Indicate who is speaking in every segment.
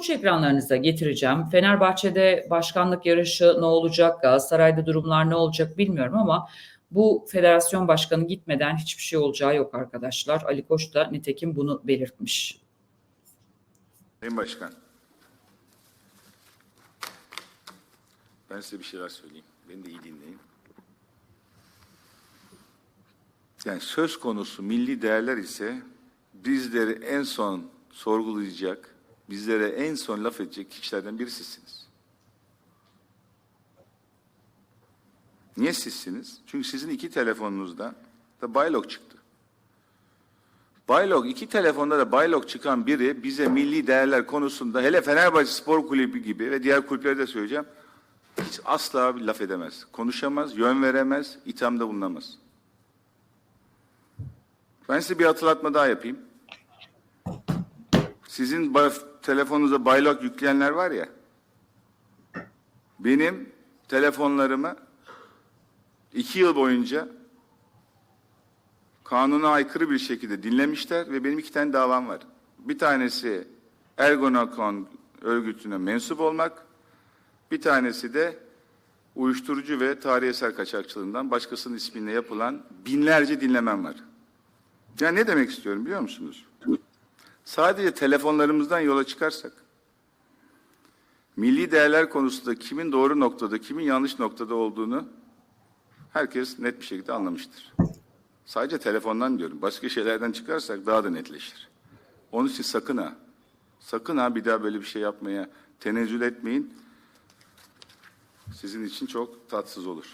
Speaker 1: Koç ekranlarınıza getireceğim. Fenerbahçe'de başkanlık yarışı ne olacak, Galatasaray'da durumlar ne olacak bilmiyorum ama bu federasyon başkanı gitmeden hiçbir şey olacağı yok arkadaşlar. Ali Koç da nitekim bunu belirtmiş.
Speaker 2: Sayın Başkan. Ben size bir şeyler söyleyeyim. Beni de iyi dinleyin. Yani söz konusu milli değerler ise bizleri en son sorgulayacak, bizlere en son laf edecek kişilerden birisisiniz. Niye sizsiniz? Çünkü sizin iki telefonunuzda da Baylok çıktı. Baylok, iki telefonda da Baylok çıkan biri bize milli değerler konusunda hele Fenerbahçe Spor Kulübü gibi ve diğer kulüpleri de söyleyeceğim. Hiç asla bir laf edemez. Konuşamaz, yön veremez, ithamda bulunamaz. Ben size bir hatırlatma daha yapayım. Sizin telefonunuza Baylok yükleyenler var ya. Benim telefonlarımı iki yıl boyunca kanuna aykırı bir şekilde dinlemişler ve benim iki tane davam var. Bir tanesi Ergonokon örgütüne mensup olmak, bir tanesi de uyuşturucu ve tarihi eser kaçakçılığından başkasının ismiyle yapılan binlerce dinlemem var. Yani ne demek istiyorum biliyor musunuz? Sadece telefonlarımızdan yola çıkarsak, milli değerler konusunda kimin doğru noktada, kimin yanlış noktada olduğunu herkes net bir şekilde anlamıştır. Sadece telefondan diyorum. Başka şeylerden çıkarsak daha da netleşir. Onun için sakın ha. Sakın ha bir daha böyle bir şey yapmaya tenezzül etmeyin. Sizin için çok tatsız olur.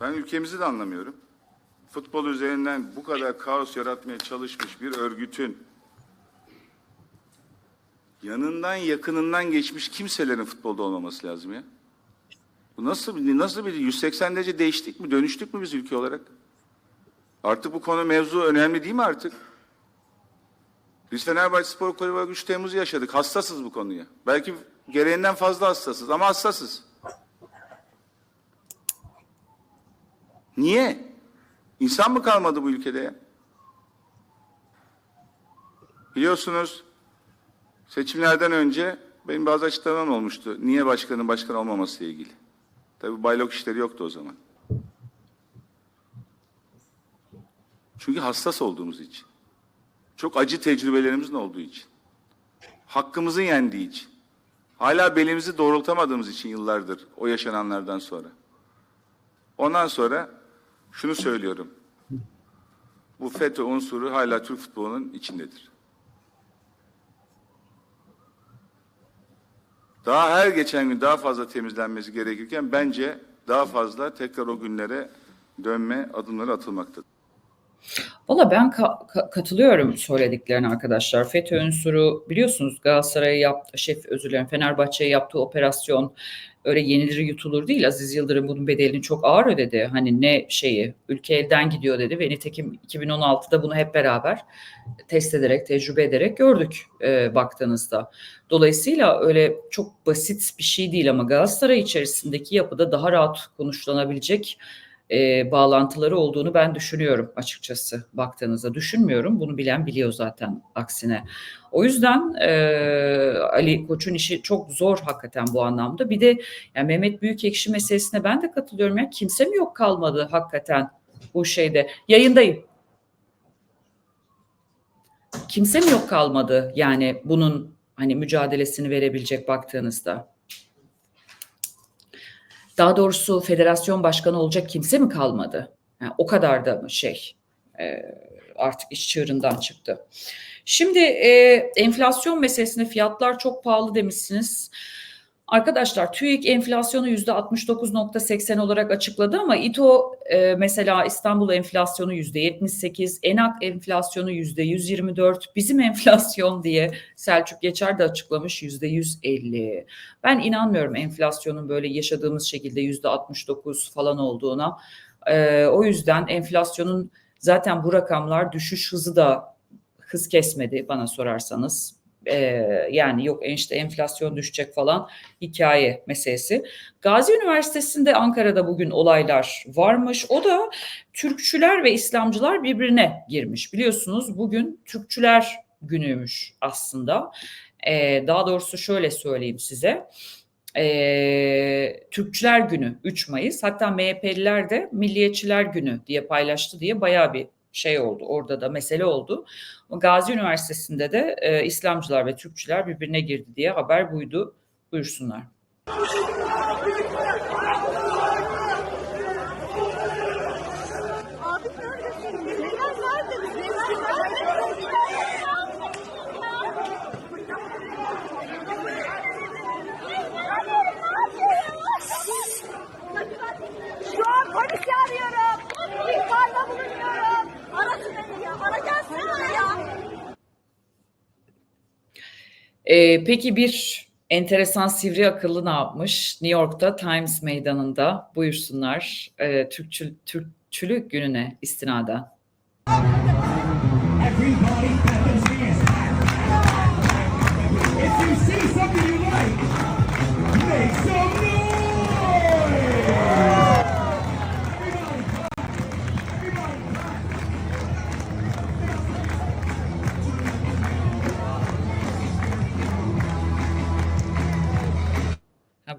Speaker 2: Ben ülkemizi de anlamıyorum. Futbol üzerinden bu kadar kaos yaratmaya çalışmış bir örgütün yanından yakınından geçmiş kimselerin futbolda olmaması lazım ya. Bu nasıl nasıl bir 180 derece değiştik mi, dönüştük mü biz ülke olarak? Artık bu konu mevzu önemli değil mi artık? Biz Fenerbahçe Spor Kulübü olarak 3 Temmuz'u yaşadık. Hassasız bu konuya. Belki gereğinden fazla hassasız ama hassasız. Niye? İnsan mı kalmadı bu ülkede ya? Biliyorsunuz seçimlerden önce benim bazı açıklamam olmuştu. Niye başkanın başkan olmaması ile ilgili. Tabii baylok işleri yoktu o zaman. Çünkü hassas olduğumuz için. Çok acı tecrübelerimizin olduğu için. Hakkımızın yendiği için. Hala belimizi doğrultamadığımız için yıllardır o yaşananlardan sonra. Ondan sonra şunu söylüyorum. Bu FETÖ unsuru hala Türk futbolunun içindedir. Daha her geçen gün daha fazla temizlenmesi gerekirken bence daha fazla tekrar o günlere dönme adımları atılmaktadır.
Speaker 1: Valla ben ka- ka- katılıyorum söylediklerine arkadaşlar. FETÖ unsuru biliyorsunuz Galatasaray'a yaptı, şef özür dilerim Fenerbahçe'ye yaptığı operasyon öyle yenilir yutulur değil. Aziz Yıldırım bunun bedelini çok ağır ödedi. Hani ne şeyi ülke elden gidiyor dedi ve nitekim 2016'da bunu hep beraber test ederek, tecrübe ederek gördük e, baktığınızda. Dolayısıyla öyle çok basit bir şey değil ama Galatasaray içerisindeki yapıda daha rahat konuşlanabilecek e, bağlantıları olduğunu ben düşünüyorum açıkçası baktığınızda. Düşünmüyorum. Bunu bilen biliyor zaten aksine. O yüzden e, Ali Koç'un işi çok zor hakikaten bu anlamda. Bir de yani Mehmet Büyükekşi meselesine ben de katılıyorum. Ya kimse mi yok kalmadı hakikaten bu şeyde? Yayındayım. Kimse mi yok kalmadı yani bunun hani mücadelesini verebilecek baktığınızda? Daha doğrusu federasyon başkanı olacak kimse mi kalmadı? Yani o kadar da mı şey e, artık iş çığırından çıktı. Şimdi e, enflasyon meselesinde fiyatlar çok pahalı demişsiniz. Arkadaşlar TÜİK enflasyonu %69.80 olarak açıkladı ama İTO e, mesela İstanbul enflasyonu %78, ENAK enflasyonu %124, bizim enflasyon diye Selçuk Geçer de açıklamış %150. Ben inanmıyorum enflasyonun böyle yaşadığımız şekilde %69 falan olduğuna. E, o yüzden enflasyonun zaten bu rakamlar düşüş hızı da hız kesmedi bana sorarsanız. Ee, yani yok işte enflasyon düşecek falan hikaye meselesi. Gazi Üniversitesi'nde Ankara'da bugün olaylar varmış. O da Türkçüler ve İslamcılar birbirine girmiş. Biliyorsunuz bugün Türkçüler günüymüş aslında. Ee, daha doğrusu şöyle söyleyeyim size. Ee, Türkçüler Günü 3 Mayıs hatta MHP'liler de Milliyetçiler Günü diye paylaştı diye bayağı bir şey oldu. Orada da mesele oldu. Gazi Üniversitesi'nde de e, İslamcılar ve Türkçüler birbirine girdi diye haber buydu. Buyursunlar. Ee, peki bir enteresan sivri akıllı ne yapmış? New York'ta Times Meydanı'nda buyursunlar e, Türkçü, Türkçülük gününe istinaden.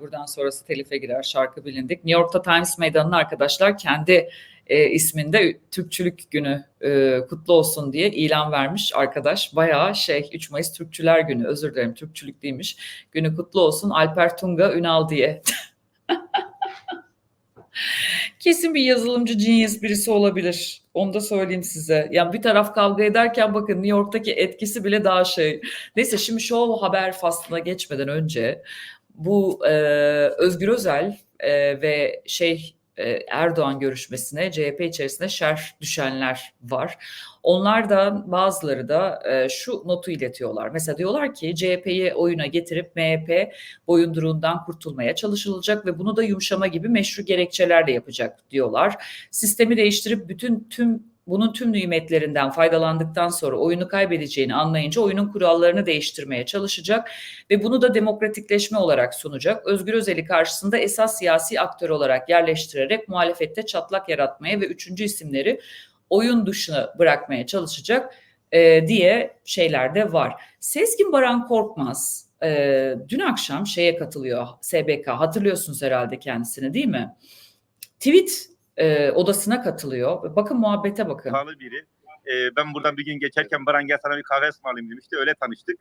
Speaker 1: Buradan sonrası telife girer şarkı bilindik. New York'ta Times Meydanı'nın arkadaşlar kendi e, isminde Türkçülük günü e, kutlu olsun diye ilan vermiş arkadaş. Bayağı şey 3 Mayıs Türkçüler günü özür dilerim Türkçülük değilmiş. Günü kutlu olsun Alper Tunga Ünal diye. Kesin bir yazılımcı genius birisi olabilir. Onu da söyleyeyim size. Yani bir taraf kavga ederken bakın New York'taki etkisi bile daha şey. Neyse şimdi show haber faslına geçmeden önce bu e, Özgür Özel e, ve şey Erdoğan görüşmesine CHP içerisinde şerh düşenler var. Onlar da bazıları da e, şu notu iletiyorlar. Mesela diyorlar ki CHP'yi oyuna getirip MHP boyunduruğundan kurtulmaya çalışılacak ve bunu da yumuşama gibi meşru gerekçelerle yapacak diyorlar. Sistemi değiştirip bütün tüm bunun tüm nimetlerinden faydalandıktan sonra oyunu kaybedeceğini anlayınca oyunun kurallarını değiştirmeye çalışacak ve bunu da demokratikleşme olarak sunacak. Özgür Özel'i karşısında esas siyasi aktör olarak yerleştirerek muhalefette çatlak yaratmaya ve üçüncü isimleri oyun dışına bırakmaya çalışacak e, diye şeyler de var. Sezgin Baran Korkmaz e, dün akşam şeye katılıyor SBK hatırlıyorsunuz herhalde kendisini değil mi? Tweet e, odasına katılıyor. Bakın muhabbete bakın.
Speaker 3: Pahalı biri. Ee, ben buradan bir gün geçerken Baran gel sana bir kahve ısmarlayayım demişti. Öyle tanıştık.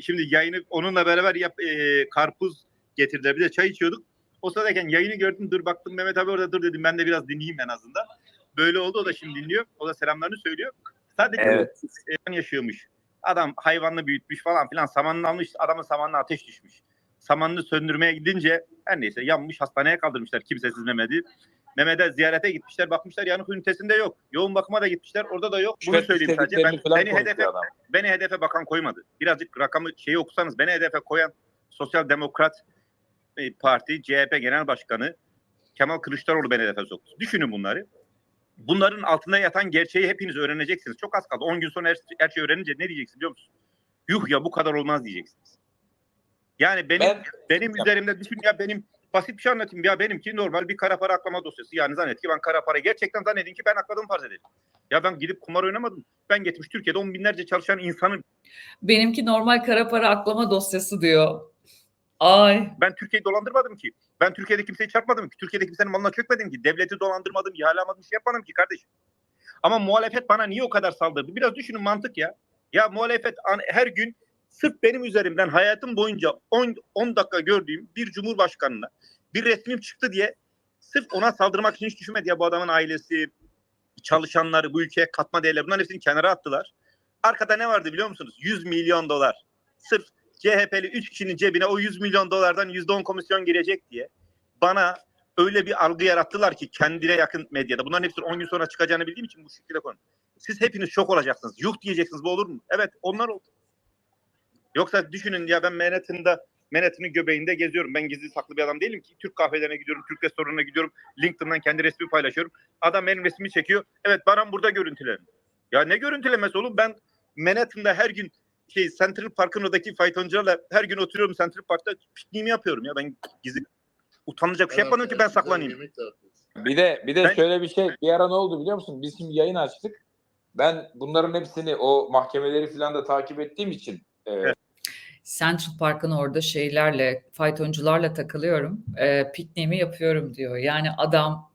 Speaker 3: Şimdi yayını onunla beraber yap, e, karpuz getirdiler. Bir de çay içiyorduk. O sıradayken yayını gördüm. Dur baktım Mehmet abi orada dur dedim. Ben de biraz dinleyeyim en azından. Böyle oldu. O da şimdi dinliyor. O da selamlarını söylüyor. Sadece
Speaker 4: Evet.
Speaker 3: e, yaşıyormuş. Adam hayvanını büyütmüş falan filan. Samanını almış. Adamın samanına ateş düşmüş. Samanını söndürmeye gidince her neyse yanmış. Hastaneye kaldırmışlar. Kimsesiz Mehmet'i. Mehmet'e ziyarete gitmişler. Bakmışlar yanık ünitesinde yok. Yoğun bakıma da gitmişler. Orada da yok. Bunu söyleyeyim sadece. Ben, beni hedefe
Speaker 4: adam.
Speaker 3: beni hedefe bakan koymadı. Birazcık rakamı şeyi okusanız beni hedefe koyan Sosyal Demokrat e, Parti CHP Genel Başkanı Kemal Kılıçdaroğlu beni hedefe soktu. Düşünün bunları. Bunların altında yatan gerçeği hepiniz öğreneceksiniz. Çok az kaldı. 10 gün sonra her, her şeyi öğrenince ne diyeceksiniz biliyor musunuz? Yuh ya bu kadar olmaz diyeceksiniz. Yani benim
Speaker 4: Ben
Speaker 3: benim üzerimde düşün ya benim basit bir şey anlatayım. Ya benimki normal bir kara para aklama dosyası. Yani zannet ki ben kara para gerçekten zannedin ki ben akladım farz edelim. Ya ben gidip kumar oynamadım. Ben getirmiş Türkiye'de on binlerce çalışan insanın
Speaker 1: Benimki normal kara para aklama dosyası diyor. Ay
Speaker 3: Ben Türkiye'yi dolandırmadım ki. Ben Türkiye'de kimseyi çarpmadım ki. Türkiye'de kimsenin malına çökmedim ki. Devleti dolandırmadım, ihale almadım, şey yapmadım ki kardeşim. Ama muhalefet bana niye o kadar saldırdı? Biraz düşünün mantık ya. Ya muhalefet her gün sırf benim üzerimden hayatım boyunca 10, 10 dakika gördüğüm bir cumhurbaşkanına bir resmim çıktı diye sırf ona saldırmak için hiç düşünmedi ya bu adamın ailesi, çalışanları, bu ülkeye katma değerleri bunların hepsini kenara attılar. Arkada ne vardı biliyor musunuz? 100 milyon dolar. Sırf CHP'li 3 kişinin cebine o 100 milyon dolardan %10 komisyon girecek diye bana öyle bir algı yarattılar ki kendine yakın medyada. Bunların hepsinin 10 gün sonra çıkacağını bildiğim için bu şekilde konu. Siz hepiniz şok olacaksınız. Yuh diyeceksiniz bu olur mu? Evet onlar oldu. Yoksa düşünün ya ben Manhattan'da Manhattan'ın göbeğinde geziyorum. Ben gizli saklı bir adam değilim ki. Türk kahvelerine gidiyorum, Türk restoranına gidiyorum. LinkedIn'dan kendi resmimi paylaşıyorum. Adam benim resmimi çekiyor. Evet Baran burada görüntülerim. Ya ne görüntülemesi oğlum? Ben Manhattan'da her gün şey Central Park'ın oradaki faytoncularla her gün oturuyorum Central Park'ta pikniğimi yapıyorum ya ben gizli utanılacak bir şey yapmadım ki ben saklanayım.
Speaker 4: bir de bir de
Speaker 3: Ben-
Speaker 4: şöyle bir şey bir ara ne oldu biliyor musun? Biz şimdi yayın açtık. ben bunların hepsini o mahkemeleri falan da takip ettiğim için e,
Speaker 3: Evet.
Speaker 1: Central Park'ın orada şeylerle, faytoncularla takılıyorum. E, pikniğimi yapıyorum diyor. Yani adam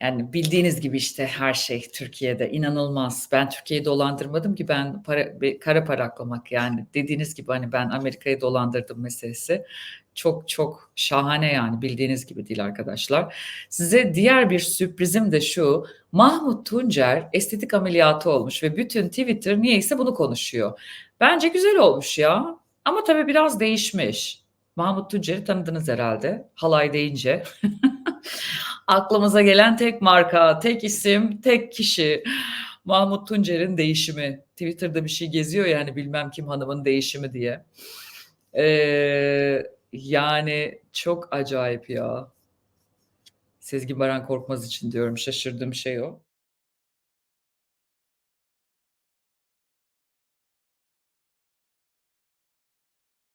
Speaker 1: yani bildiğiniz gibi işte her şey Türkiye'de inanılmaz. Ben Türkiye'yi dolandırmadım ki ben para, kara para aklamak yani dediğiniz gibi hani ben Amerika'yı dolandırdım meselesi. Çok çok şahane yani bildiğiniz gibi değil arkadaşlar. Size diğer bir sürprizim de şu. Mahmut Tuncer estetik ameliyatı olmuş ve bütün Twitter niyeyse bunu konuşuyor. Bence güzel olmuş ya. Ama tabii biraz değişmiş. Mahmut Tuncer'i tanıdınız herhalde. Halay deyince. Aklımıza gelen tek marka, tek isim, tek kişi. Mahmut Tuncer'in değişimi. Twitter'da bir şey geziyor yani bilmem kim hanımın değişimi diye. Ee, yani çok acayip ya. Sezgin Baran Korkmaz için diyorum şaşırdığım şey o.